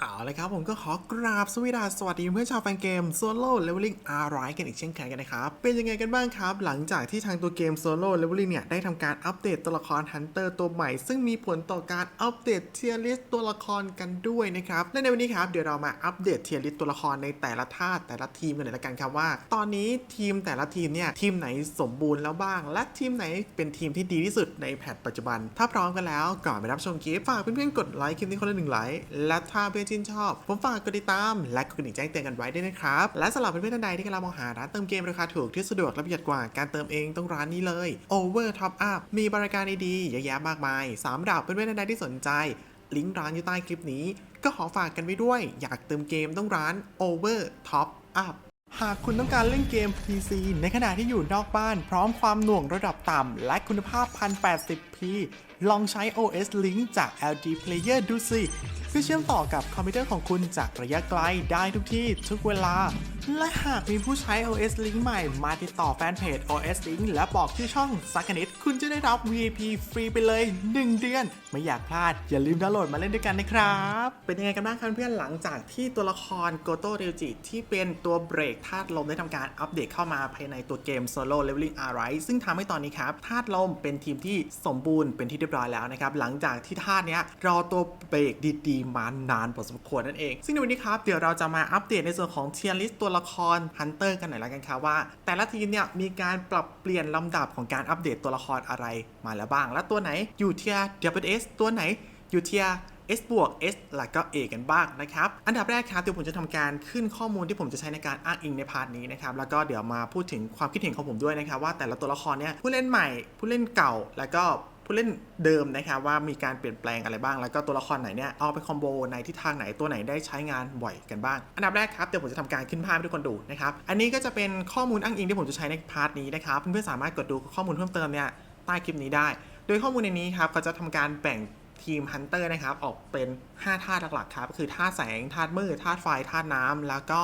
เอาเลยครับผมก็ขอกราบสวัสดีสวัสดีเพื่อนชาวแฟนเกม Solo Leveling R กันอีกเช่นเคยกันนะครับ เป็นยังไงกันบ้างครับ หลังจากที่ทางตัวเกม Solo Leveling เนี่ย ได้ทำการอัปเดตตัวละคร Hunter ตัวใหม่ ซึ่งมีผลต่อการอัปเดตเทียร์ลิสตัวละครกันด้วยนะครับ และในวันนี้ครับ เดี๋ยวเรามาอัปเดตเทียร์ลิสตัวละครในแต่ละธาตุแต่ละทีมกันเลยละกันครับว่า ตอนนี้ทีมแต่ละทีมเนี่ยทีมไหนสมบูรณ์แล้วบ้าง และทีมไหนเป็นทีมที่ดีที่สุดในแพทปัจจุบัน ถ้าพร้อมกันแล้วก่อนไปรับชมคลิปฝากเพื่อนๆกดไลค์คลิปนี้คนละหนึ่งไลค์และถ้าเพื่อนชื่นชอบ ผมฝากกดติดตาม และกดกระดิ่งแจ้งเตือนกันไว้ด้วยนะครับ และสำหรับเพื่อนๆท่านใดที่กำลังมองหาร้านเติมเกมราคาถูกที่สะดวกและประหยัดกว่าการเติมเองต้องร้านนี้เลย Over Top Up มีบริการดีๆเยอะแยะมากมายสำหรับเพื่อนๆท่านใดที่สนใจ ลิงก์ร้านอยู่ใต้คลิปนี้ ก็ขอฝากกันไว้ด้วย อยากเติมเกมต้องร้าน Over Top Up หากคุณต้องการเล่นเกม PC ในขณะที่อยู่นอกบ้าน พร้อมความหน่วงระดับต่ำ และคุณภาพ 1080p ลองใช้ OS Link จาก LD Player ดูสิ เพื่อเชื่อมต่อกับคอมพิวเตอร์ของคุณจากระยะไกลได้ทุกที่ทุกเวลา และหากมีผู้ใช้ OS Link ใหม่มาติดต่อแฟนเพจ OS Link และบอกชื่อช่องสักนิด คุณจะได้รับ VIP ฟรีไปเลย 1 เดือน ไม่อยากพลาด อย่าลืมดาวน์โหลดมาเล่นด้วยกันนะครับ เป็นยังไงกันบ้างครับเพื่อนหลังจากที่ตัวละครโกโตเร j จิที่เป็นตัวเบรกธาตุลมได้ทำการอัปเดตเข้ามาภายในตัวเกม Solo Leveling Arise ซึ่งทำให้ตอนนี้ครับธาตุลมเป็นทีมที่สมบูรณ์เป็นที่เรียบร้อยแล้วนะครับหลังจากที่ธาตุเนี้ยรอตัวเบรกดีมานานพอสมควรนั่นเอง ซึ่งในวันนี้ครับเดี๋ยวเราจะมาอัปเดตในส่วนของเทียร์ลิสตัวละคร Hunter กันหน่อยละกันครับว่า แต่ละทีมเนี่ยมีการปรับเปลี่ยนลำดับของการอัปเดตตัวละครอะไรมาแล้วบ้าง และตัวไหนอยู่เทียร์ WS ตัวไหนอยู่เทียร์ S บวก S แล้วก็ A กันบ้างนะครับ อันดับแรกครับเดี๋ยวผมจะทำการขึ้นข้อมูลที่ผมจะใช้ในการอ้างอิงในพาร์ทนี้นะครับ แล้วก็เดี๋ยวมาพูดถึงความคิดเห็นของผมด้วยนะครับ ว่าแต่ละตัวละครเนี่ยผู้เล่นใหม่ ผู้เล่นเก่า แล้วก็ ผู้เล่นเดิมนะครับว่ามีการเปลี่ยนแปลงอะไรบ้าง แล้วก็ตัวละครไหนเนี่ยเอาไปคอมโบในทิศทางไหนตัวไหนได้ใช้งานบ่อยกันบ้าง อันดับแรกครับเดี๋ยวผมจะทำการขึ้นภาพให้ทุกคนดูนะครับอันนี้ก็จะเป็นข้อมูลอ้างอิงที่ผมจะใช้ในพาร์ทนี้นะครับเพื่อนๆสามารถกดดูข้อมูลเพิ่มเติมเนี่ยใต้คลิปนี้ได้ โดยข้อมูลในนี้ครับก็จะทำการแบ่งทีมฮันเตอร์นะครับออกเป็น 5 ธาตุหลักๆครับคือธาตุแสงธาตุมืดธาตุไฟธาตุน้ำแล้วก็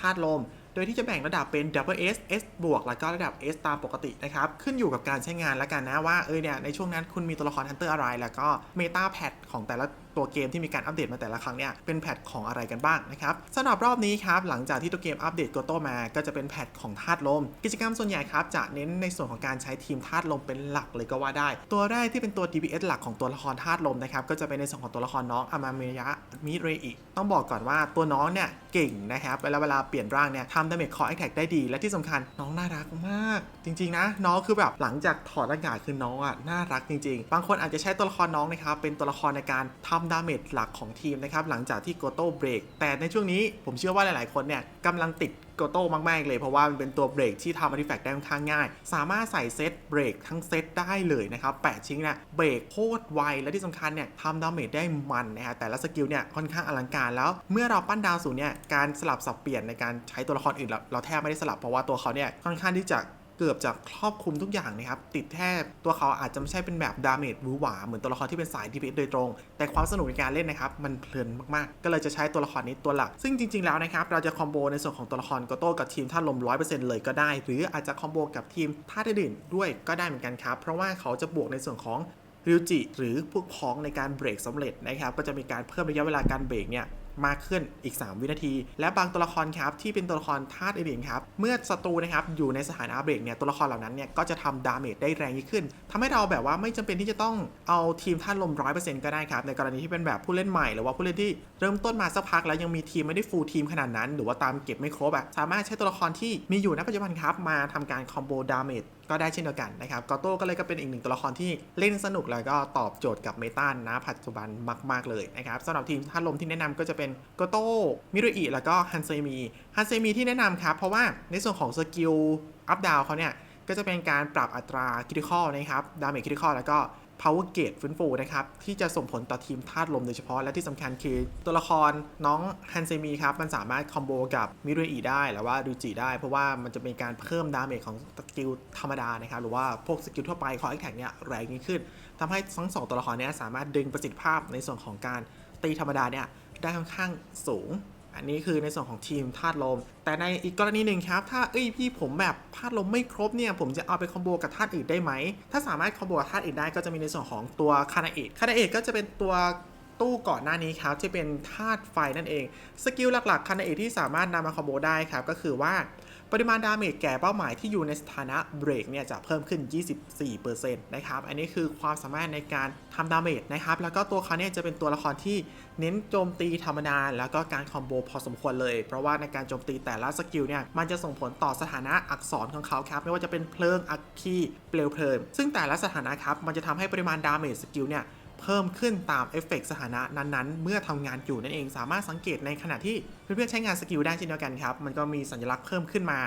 ธาตุลม โดยที่จะแบ่งระดับเป็น double S S บวกแล้วก็ระดับ S ตามปกตินะครับ ขึ้นอยู่กับการใช้งานแล้วกันนะว่าเออเนี่ยในช่วงนั้นคุณมีตัวละครฮันเตอร์อะไร แล้วก็เมตาแพทของแต่ละ ตัวเกมที่มีการอัปเดตมาแต่ละครั้งเนี่ยเป็นแพทของอะไรกันบ้างนะครับสำหรับรอบนี้ครับหลังจากที่ตัวเกมอัปเดตโกโตมา ก็จะเป็นแพทของธาตุลม กิจกรรมส่วนใหญ่ครับจะเน้นในส่วนของการใช้ทีมธาตุลมเป็นหลักเลยก็ว่าได้ ตัวแรกที่เป็นตัว DPS หลักของตัวละครธาตุลมนะครับก็จะเป็นในส่วนของตัวละครน้องอามาเมยะมิเรอิต้องบอกก่อนว่าตัวน้องเนี่ยเก่งนะครับเวลาเวลาเปลี่ยนร่างเนี่ยทำดาเมจคอแอคแท็กได้ดี และที่สำคัญน้องน่ารักมาก จริง ๆ นะ น้องคือแบบหลังจากถอดอากาศคือน้องอะน่ารักจริง ๆ บางคนอาจจะใช้ตัวละครน้องนะครับเป็นตัวละครในการทำดาเมจหลักของทีมนะครับหลังจากที่โกโต้เบรกแต่ในช่วงนี้ผมเชื่อว่าหลายๆ คนเนี่ยกำลังติดโกโต้มาก ๆ เลยเพราะว่ามันเป็นตัวเบรกที่ทำอาร์ติแฟกต์ได้ค่อนข้างง่าย สามารถใส่เซตเบรกทั้งเซตได้เลยนะครับ 8 ชิ้นเนี่ยเบรกโคตรไว และที่สำคัญเนี่ยทำดาเมจได้มันนะฮะแต่ละสกิลเนี่ยค่อนข้างอลังการแล้ว เมื่อเราปั้นดาวสูงเนี่ยการสลับสับเปลี่ยนในการใช้ตัวละครอื่นเราเราแทบไม่ได้สลับเพราะว่าตัวเขาเนี่ยค่อนข้างที่จะ เกือบจะครอบคลุมทุกอย่างนะครับ ติดแทบตัวเขาอาจจะไม่ใช่เป็นแบบดาเมจวือหวา เหมือนตัวละครที่เป็นสาย DPS โดยตรง แต่ความสนุกในการเล่นนะครับ มันเพลินมากๆ ก็เลยจะใช้ตัวละครนี้ตัวหลัก ซึ่งจริง ๆ แล้วนะครับ เราจะคอมโบในส่วนของตัวละครโกโต้กับทีมท่าลม 100%เลยก็ได้ หรืออาจจะคอมโบกับทีมท่าตุอื่นด้วยก็ได้เหมือนกันครับ เพราะว่าเขาจะบวกในส่วนของริวจิหรือพวกพ้องในการเบรกสำเร็จนะครับ ก็จะมีการเพิ่มระยะเวลาการเบรกเนี่ย มากขึ้นอีก 3 วินาที และบางตัวละครครับที่เป็นตัวละครธาตุอื่นครับเมื่อศัตรูนะครับอยู่ในสถานะเบรกเนี่ยตัวละครเหล่านั้นเนี่ยก็จะทำดาเมจได้แรงยิ่งขึ้นทำให้เราแบบว่าไม่จำเป็นที่จะต้องเอาทีมธาตุลม100%ก็ได้ครับในกรณีที่เป็นแบบผู้เล่นใหม่หรือว่าผู้เล่นที่เริ่มต้นมาสักพักแล้วยังมีทีมไม่ได้ฟูลทีมขนาดนั้น หรือว่าตามเก็บไม่ครบอะสามารถใช้ตัวละครที่มีอยู่ณปัจจุบันครับมาทำการคอมโบดาเมจ ก็ได้เช่นเดียวกันนะครับกอโต้ก็เลยก็เป็นอีกหนึ่งตัวละครที่เล่นสนุกแล้วก็ตอบโจทย์กับเมตาณปัจจุบันมาก ๆ เลยนะครับสำหรับทีมท่าลมที่แนะนำก็จะเป็นกอโต้มิรุอิแล้วก็ฮันเซมีฮันเซมีที่แนะนำครับเพราะว่าในส่วนของสกิลอัพดาวเขาเนี่ยก็จะเป็นการปรับอัตราคิติคอลนะครับดาเมจคิติคอลแล้วก็ power gate ฟื้นฟูนะครับ ที่จะส่งผลต่อทีมธาตุลมโดยเฉพาะและที่สำคัญคือตัวละครน้องฮันเซมีครับ มันสามารถคอมโบกับมิเรอีได้หรือว่าดูจิได้ เพราะว่ามันจะเป็นการเพิ่มดาเมจของสกิลธรรมดานะครับ หรือว่าพวกสกิลทั่วไปของไอ้แท็กเนี่ยแรงยิ่งขึ้นทำให้ทั้งสองตัวละครเนี้สามารถดึงประสิทธิภาพในส่วนของการตีธรรมดาเนี่ยได้ค่อนข้างสูง อันนี้คือในส่วนของทีมธาตุลม แต่ในอีกกรณีหนึ่งครับ ถ้าเอ้ยพี่ผมแบบธาตุลมไม่ครบเนี่ย ผมจะเอาไปคอมโบกับธาตุอื่นได้ไหม ถ้าสามารถคอมโบกับธาตุอื่นได้ก็จะมีในส่วนของตัวคานาเอะคานาเอะก็จะเป็นตัวตู้ก่อนหน้านี้ครับที่เป็นธาตุไฟนั่นเอง สกิลหลักๆคานเอกที่สามารถนำมาคอมโบได้ครับก็คือว่า ปริมาณดาเมจแก่เป้าหมายที่อยู่ในสถานะเบรกเนี่ยจะเพิ่มขึ้น 24%นะครับ อันนี้คือความสามารถในการทำดาเมจนะครับ แล้วก็ตัวเขาเนี่ยจะเป็นตัวละครที่เน้นโจมตีธรรมดาแล้วก็การคอมโบพอสมควรเลย เพราะว่าในการโจมตีแต่ละสกิลเนี่ยมันจะส่งผลต่อสถานะอักษรของเขาครับ ไม่ว่าจะเป็นเพลิงอัคคีเปลวเพลิง ซึ่งแต่ละสถานะครับมันจะทำให้ปริมาณดาเมจสกิลเนี่ย เพิ่มขึ้นตามเอฟเฟกต์สถานะนั้นๆ เมื่อทำงานอยู่นั่นเอง สามารถสังเกตในขณะที่เพื่อนๆใช้งานสกิลได้เช่นเดียวกันครับ มันก็มีสัญลักษณ์เพิ่มขึ้นมา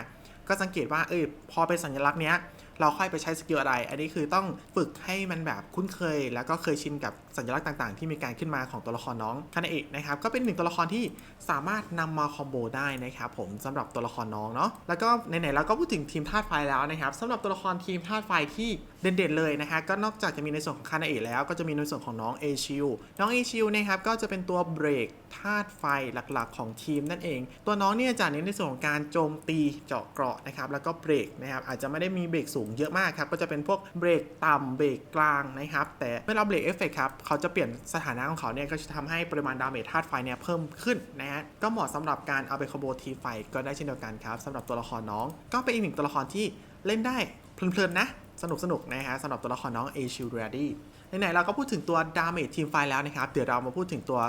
ก็สังเกตว่าเออพอเป็นสัญลักษณ์เนี้ย เราค่อยไปใช้สกิลอะไร อันนี้คือต้องฝึกให้มันแบบคุ้นเคย แล้วก็เคยชินกับสัญลักษณ์ต่างๆ ที่มีการขึ้นมาของตัวละครน้องคานาเอะนะครับก็เป็นหนึ่งตัวละครที่สามารถนำมาคอมโบได้นะครับผมสำหรับตัวละครน้องเนาะแล้วก็ไหนๆเราก็พูดถึงทีมธาตุไฟแล้วนะครับสำหรับตัวละครทีมธาตุไฟที่เด่นๆเลยนะฮะก็นอกจากจะมีในส่วนของคานาเอะแล้วก็จะมีในส่วนของน้องเอชิลน้องเอชิลนะครับก็จะเป็นตัวเบรกธาตุไฟหลักๆ ของทีมนั่นเอง ตัวน้องเนี่ยจะเน้นในส่วนของการโจมตีเจาะเกราะนะครับแล้วก็เบรกนะครับอาจจะไม่ได้มีเบรกสูงเยอะมากครับก็จะเป็นพวกเบรกต่ำเบรกกลางนะครับแต่เมื่อเราเบรกเอฟเฟกครับเขาจะเปลี่ยนสถานะของเขาเนี่ยก็จะทำให้ปริมาณดาเมจธาตุไฟเนี่ยเพิ่มขึ้นนะฮะก็เหมาะสำหรับการเอาไปคอมโบทีไฟก็ได้เช่นเดียวกันครับสำหรับตัวละครน้อง ก็เป็นอีกหนึ่งตัวละครที่เล่นได้เพลินๆนะสนุกสนุกนะฮะสำหรับตัวละครน้องเอชิลเรดี้ไหนๆเราก็พูดถึงตัวดาเมจทีมไฟแล้วนะครับ เดี๋ยวเรามาพูดถึงตัว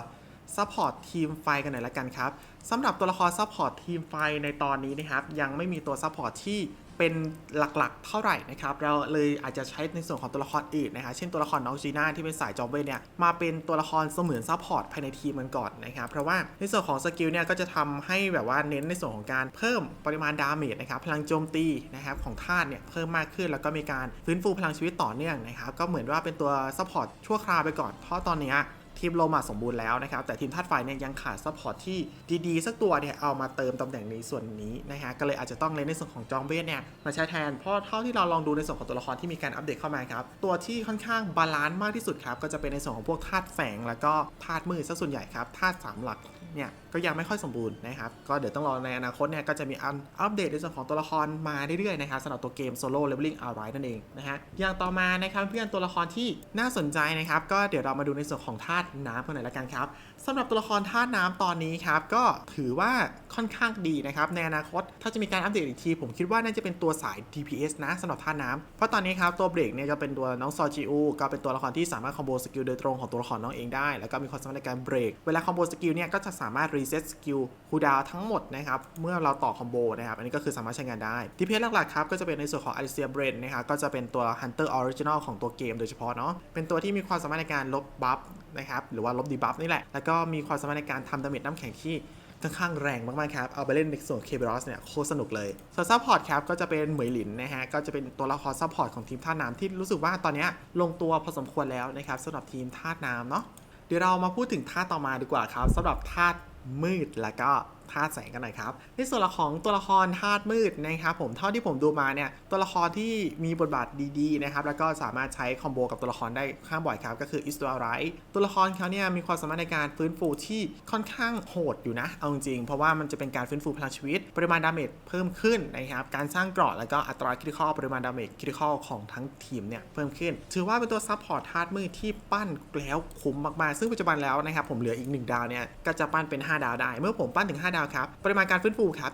ซัพพอร์ตทีมไฟกันหน่อยละกันครับสำหรับตัวละครซัพพอร์ตทีมไฟในตอนนี้นะครับ ยังไม่มีตัวซัพพอร์ตที่เป็นหลักๆ เท่าไหร่นะครับ เราเลยอาจจะใช้ในส่วนของตัวละครอื่นนะฮะเช่นตัวละครน้องจีน่าที่เป็นสายจอมเวเนี่ยมาเป็นตัวละครเสมือนซัพพอร์ตภายในทีมมันก่อนนะครับ เพราะว่าในส่วนของสกิลเนี่ยก็จะทำให้แบบว่าเน้นในส่วนของการเพิ่มปริมาณดาเมจนะครับ พลังโจมตีนะครับของธาตุเนี่ยเพิ่มมากขึ้น แล้วก็มีการฟื้นฟูพลังชีวิตต่อเนื่องนะครับ ก็เหมือนว่าเป็นตัวซัพพอร์ตชั่วคราวไปก่อน เพราะตอนเนี้ย ทีมโลมาสมบูรณ์แล้วนะครับ แต่ทีมธาตุไฟเนี่ยยังขาดซัพพอร์ตที่ดีๆ สักตัวเนี่ยเอามาเติมตำแหน่งในส่วนนี้นะฮะก็เลยอาจจะต้องเล่นในส่วนของจองเวทเนี่ยมาใช้แทน เพราะเท่าที่เราลองดูในส่วนของตัวละครที่มีการอัปเดตเข้ามาครับ ตัวที่ค่อนข้างบาลานซ์มากที่สุดครับก็จะเป็นในส่วนของพวกธาตุแฝงแล้วก็ธาตุมืดซะส่วนใหญ่ครับธาตุสามหลัก เนี่ยก็ยังไม่ค่อยสมบูรณ์นะครับก็เดี๋ยวต้องรอในอนาคตเนี่ยก็จะมีอันอัปเดตในส่วนของตัวละครมาเรื่อยๆนะครับสำหรับตัวเกม Solo Leveling Alright นั่นเองนะฮะอย่างต่อมานะครับเพื่อนตัวละครที่น่าสนใจนะครับก็เดี๋ยวเรามาดูในส่วนของธาตุน้ำกันหน่อยละกันครับสำหรับตัวละครธาตุน้ำตอนนี้ครับก็ถือว่าค่อนข้างดีนะครับในอนาคต ถ้าจะมีการอัปเดตอีกที ผมคิดว่าน่าจะเป็นตัวสาย DPS นะสำหรับธาตุน้ำเพราะตอนนี้ครับตัวเบรกเนี่ยจะเป็นตัวน้องซอจิอูก็เป็นตัวละครที่สามารถคอมโบสกิลโดยตรงของตัวละครน้องเองได้ แล้วก็มีความสามารถในการเบรกเวลาคอมโบสกิลเนี่ยก็จะสามารถรีเซ็ตสกิลคูดาวทั้งหมดนะครับเมื่อเราต่อคอมโบนะครับอันนี้ก็คือสามารถใช้งานได้ DPS หลักๆครับก็จะเป็นในส่วนของ Alicia b r e n นนะครับก็จะเป็นตัว Hunter Original ของตัวเกมโดยเฉพาะเนาะเป็นตัวที่มีความสามารถในการลบบัฟนะครับหรือว่าลบดีบัฟนี่แหละ แล้วก็มีความสามารถในการทำดาเมจน้ำแข็งที่ค่อนข้างแรงมาก ๆ ครับ เอาไปเล่นในส่วนเคเบรอสเนี่ยโคตรสนุกเลยส่วนซัพพอร์ตครับ ก็จะเป็นเหมยหลินนะฮะ ก็จะเป็นตัวละครซัพพอร์ตของทีมท่าน้ำที่รู้สึกว่าตอนนี้ลงตัวพอสมควรแล้วนะครับสำหรับทีมท่าน้ำเนาะ เดี๋ยวเรามาพูดถึงท่าต่อมาดีกว่าครับสำหรับธาตุมืดแล้วก็ ธาตุแสงกันหน่อยครับในส่วนของตัวละครธาตุมืดนะครับผมเท่าที่ผมดูมาเนี่ยตัวละครที่มีบทบาทดีๆนะครับแล้วก็สามารถใช้คอมโบกับตัวละครได้ข้างบ่อยครับก็คืออิสตัวไรตัวละครเขาเนี่ยมีความสามารถในการฟื้นฟูที่ค่อนข้างโหดอยู่นะเอาจริงๆเพราะว่ามันจะเป็นการฟื้นฟูพลังชีวิต ปริมาณดาเมจเพิ่มขึ้นนะครับการสร้างเกราะแล้วก็อัตราคริติคอลปริมาณดาเมจคริติคอลของทั้งทีมเนี่ยเพิ่มขึ้น ถือว่าเป็นตัวซับพอร์ตธาตุมืดที่ปั้นแล้วคุ้มมากๆ ซึ่งปัจจุบันแล้วนะครับผมเหลืออีก 1 ดาวเนี่ยก็จะปั้นเป็น 5 ดาวได้ เมื่อผมปั้นถึง 5 ดาวครับ ปริมาณการฟื้นฟูครับ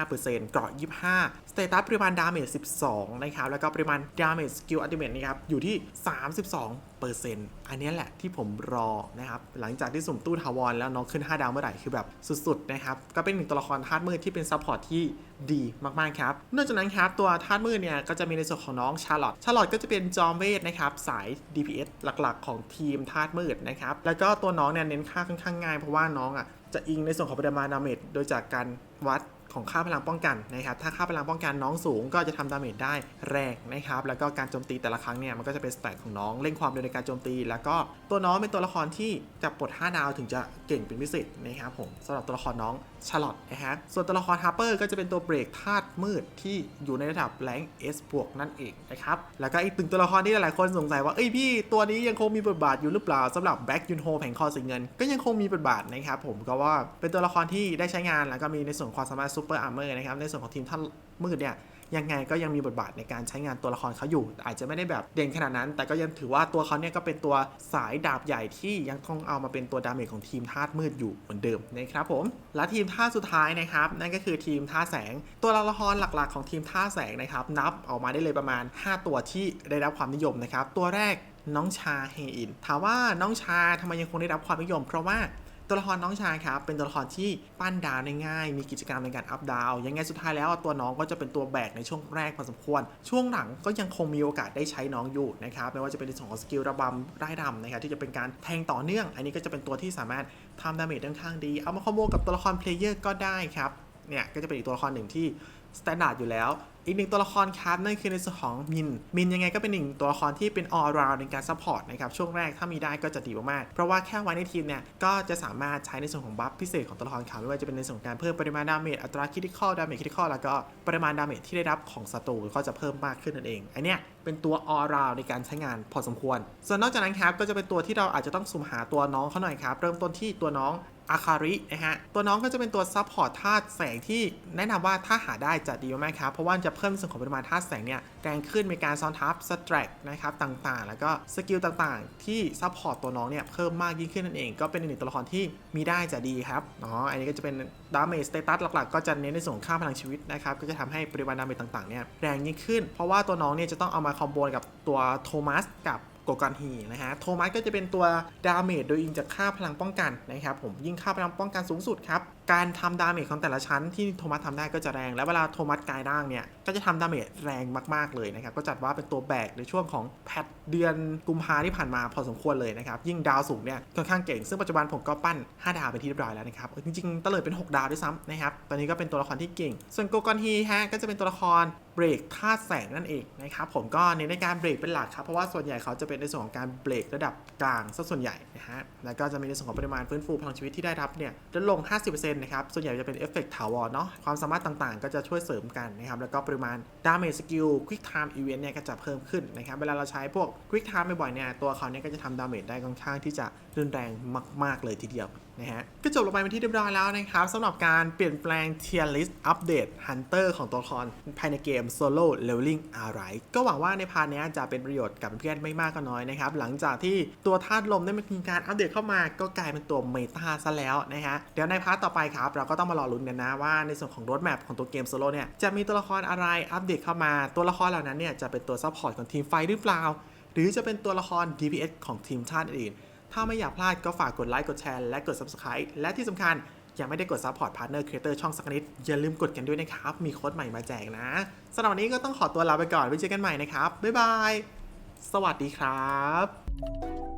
25%เกราะ 25 สเตตัสปริมาณดาเมจ 12 นะครับ แล้วก็ปริมาณดาเมจสกิลอัลติเมทนะครับ อยู่ที่ 32 เปอร์เซ็นต์อันนี้แหละที่ผมรอนะครับ หลังจากที่สุ่มตู้ทาวรแล้วน้องขึ้น 5 ดาวเมื่อไหร่ คือแบบสุด ๆ นะครับ ก็เป็นหนึ่งตัวละครธาตุมืดที่เป็นซัพพอร์ตที่ดีมากๆครับ นอกจากนั้นครับตัวธาตุมืดเนี่ยก็จะมีในส่วนของน้องชาร์ลอตชาร์ลอตก็จะเป็นจอมเวทนะครับสาย DPS หลักๆ ของทีมธาตุมืดนะครับ แล้วก็ตัวน้องเนี่ยเน้นค่าค่อนข้างง่ายเพราะว่าน้องอะ จะอิงในส่วนของปริมาณดาเมจโดยจากการวัด ของค่าพลังป้องกันนะครับ ถ้าค่าพลังป้องกันน้องสูงก็จะทำดาเมจได้แรงนะครับ แล้วก็การโจมตีแต่ละครั้งเนี่ยมันก็จะเป็นสแตทของน้องเร่งความเร็วในการโจมตี แล้วก็ตัวน้องเป็นตัวละครที่จะปลด5ดาวถึงจะเก่งเป็นพิเศษนะครับผมสำหรับตัวละครน้องชาร์ลอตนะฮะ ส่วนตัวละครฮาร์เปอร์ก็จะเป็นตัวเบรกธาตุมืดที่อยู่ในระดับแรง S บวกนั่นเองนะครับ แล้วก็อีกตึงตัวละครที่หลายๆคนสงสัยว่า เอ้ยพี่ตัวนี้ยังคงมีบทบาทอยู่หรือเปล่าสำหรับแบ็กยุนโฮแผงคอสีเงิน ก็ยังคงมีบทบาทนะครับผมก็ว่าเป็นตัวละครที่ได้ใช้งานแล้วก็มีในส่วนความสามารถซูเปอร์อาร์เมอร์นะครับในส่วนของทีมท่านมืดเนี่ยยังไงก็ยังมีบทบาทในการใช้งานตัวละครเขาอยู่ อาจจะไม่ได้แบบเด่นขนาดนั้น แต่ก็ยังถือว่าตัวเขาเนี่ยก็เป็นตัวสายดาบใหญ่ที่ยังต้องเอามาเป็นตัวดาเมจของทีมธาตุมืดอยู่เหมือนเดิมนะครับผม และทีมท่าตุสุดท้ายนะครับ นั่นก็คือทีมท่าแสง ตัวละครหลักๆ ของทีมท่าแสงนะครับนับออกมาได้เลยประมาณ 5 ตัวที่ได้รับความนิยมนะครับตัวแรกน้องชาเฮอินถามว่าน้องชาทำไมยังคงได้รับความนิยม เพราะว่า ตัวละครน้องชายครับเป็นตัวละครที่ปั้นดาวได้ง่ายมีกิจกรรมในการอัพดาวยังไงสุดท้ายแล้วตัวน้องก็จะเป็นตัวแบกในช่วงแรกพอสมควร ช่วงหลังก็ยังคงมีโอกาสได้ใช้น้องอยู่นะครับไม่ว่าจะเป็นในส่วนของสกิลระบำไร้ดำนะครับที่จะเป็นการแทงต่อเนื่อง อันนี้ก็จะเป็นตัวที่สามารถทำดาเมจค่อนข้างดี เอามาคอมโบกับตัวละครเพลเยอร์ก็ได้ครับเนี่ยก็จะเป็นอีกตัวละครหนึ่งที่ สแตนดาร์ดอยู่แล้ว อีกหนึ่งตัวละครครับนั่นคือในส่วนของมิน มินยังไงก็เป็นหนึ่งตัวละครที่เป็น all round ในการซัพพอร์ตนะครับ ช่วงแรกถ้ามีได้ก็จะดีมากๆ เพราะว่าแค่ไว้ในทีมเนี่ย ก็จะสามารถใช้ในส่วนของบัฟพิเศษของตัวละครเขาไม่ว่าจะเป็นในส่วนของการเพิ่มปริมาณดาเมจอัตราคิด i คอลดาเมจคิด i คอลแล้วก็ปริมาณดาเมจที่ได้รับของศัตรูก็จะเพิ่มมากขึ้นนั่นเอง อันเนี้ยเป็นตัว all round ในการใช้งานพอสมควร ส่วนนอกจากนั้นครับก็จะเป็นตัวที่เราอาจจะต้องสุ่มหาตัวน้องเขาหน่อยครับเริ่มต้นที่ตัวน้อง อาคารินะฮะ ตัวน้องก็จะเป็นตัวซับพอร์ตธาตุแสงที่แนะนำว่าถ้าหาได้จะดีมากครับ เพราะว่าจะเพิ่มส่วนของปริมาณธาตุแสงเนี่ยแรงขึ้นในการซ้อนทับสแตรกนะครับต่างๆ แล้วก็สกิลต่างๆ ที่ซับพอร์ตตัวน้องเนี่ยเพิ่มมากยิ่งขึ้นนั่นเอง ก็เป็นหนึ่งตัวละครที่มีได้จะดีครับอ๋ออันนี้ก็จะเป็นดาเมจสเตตัสหลักๆ ก็จะเน้นในส่วนของค่าพลังชีวิตนะครับก็จะทำให้ปริมาณดาเมจต่างๆเนี่ยแรงยิ่งขึ้น เพราะว่าตัวน้องเนี่ยจะต้องเอามาคอมโบกับตัวโทมัสกับ โกกันฮีนะฮะ โทมัสก็จะเป็นตัวดาเมจโดยอิงจากค่าพลังป้องกันนะครับผมยิ่งค่าพลังป้องกันสูงสุดครับ การทำดาเมจของแต่ละชั้นที่โทมัสทำได้ก็จะแรง และเวลาโทมัสกายร่างเนี่ย ก็จะทำดาเมจแรงมากๆเลยนะครับ ก็จัดว่าเป็นตัวแบกในช่วงของแพทเดือนกุมภาที่ผ่านมาพอสมควรเลยนะครับ ยิ่งดาวสูงเนี่ยค่อนข้างเก่ง ซึ่งปัจจุบันผมก็ปั้น 5 ดาวไปนที่เรียบร้อยแล้วนะครับจริงๆตะเลิดเป็น 6 ดาวด้วยซ้ำนะครับตอนนี้ก็เป็นตัวละครที่เก่ง ส่วนโกกอนฮีฮะก็จะเป็นตัวละคร เบรกธาตุแสงนั่นเองนะครับผมก็เน้นในการเบรกเป็นหลักครับ เพราะว่าส่วนใหญ่เขาจะเป็นในส่วนของการเบรกระดับกลางซะส่วนใหญ่นะฮะแล้วก็จะมีในส่วนของปริมาณฟื้นฟูพลังชีวิตที่ได้รับเนี่ยลดลง 50%นะครับส่วนใหญ่จะเป็นเอฟเฟกต์ถาวรเนาะความสามารถต่างๆ ก็จะช่วยเสริมกันนะครับแล้วก็ปริมาณดาเมจสกิลควิกไทม์อีเวนต์เนี่ยก็จะเพิ่มขึ้นนะครับเวลาเราใช้พวกควิกไทม์บ่อยๆเนี่ยตัวเขาเนี่ยก็จะทำดาเมจได้ค่อนข้างที่จะรุนแรงมาก ๆเลยทีเดียว นะฮะก็จบลงไปเป็นที่เรียบร้อยแล้วนะครับสำหรับการเปลี่ยนแปลงเทียร์ลิสต์อัปเดตฮันเตอร์ของตัวละครภายในเกม Solo Leveling อะไรก็หวังว่าในพาร์ทนี้จะเป็นประโยชน์กับเพื่อนไม่มากก็น้อยนะครับ หลังจากที่ตัวธาตุลมได้มีการอัปเดตเข้ามาก็กลายเป็นตัวเมตาซะแล้วนะฮะเดี๋ยวในพาร์ทต่อไปครับ เราก็ต้องมารอลุ้นกันนะว่าในส่วนของรถแมพของตัวเกม Solo เนี่ยจะมีตัวละครอะไรอัปเดตเข้ามาตัวละครเหล่านั้นเนี่ยจะเป็นตัวซัพพอร์ตของทีมไฟหรือเปล่าหรือจะเป็นตัวละคร DPS ของทีมชาติอื่น ถ้าไม่อยากพลาดก็ฝากกดไลค์กดแชร์และกด Subscribe และที่สำคัญยังไม่ได้กด Support Partner Creator ช่องสักนิด อย่าลืมกดกันด้วยนะครับ มีโค้ดใหม่มาแจกนะสำหรับวันนี้ก็ต้องขอตัวลาไปก่อนไว้เจอกันใหม่นะครับ บ๊ายบาย สวัสดีครับ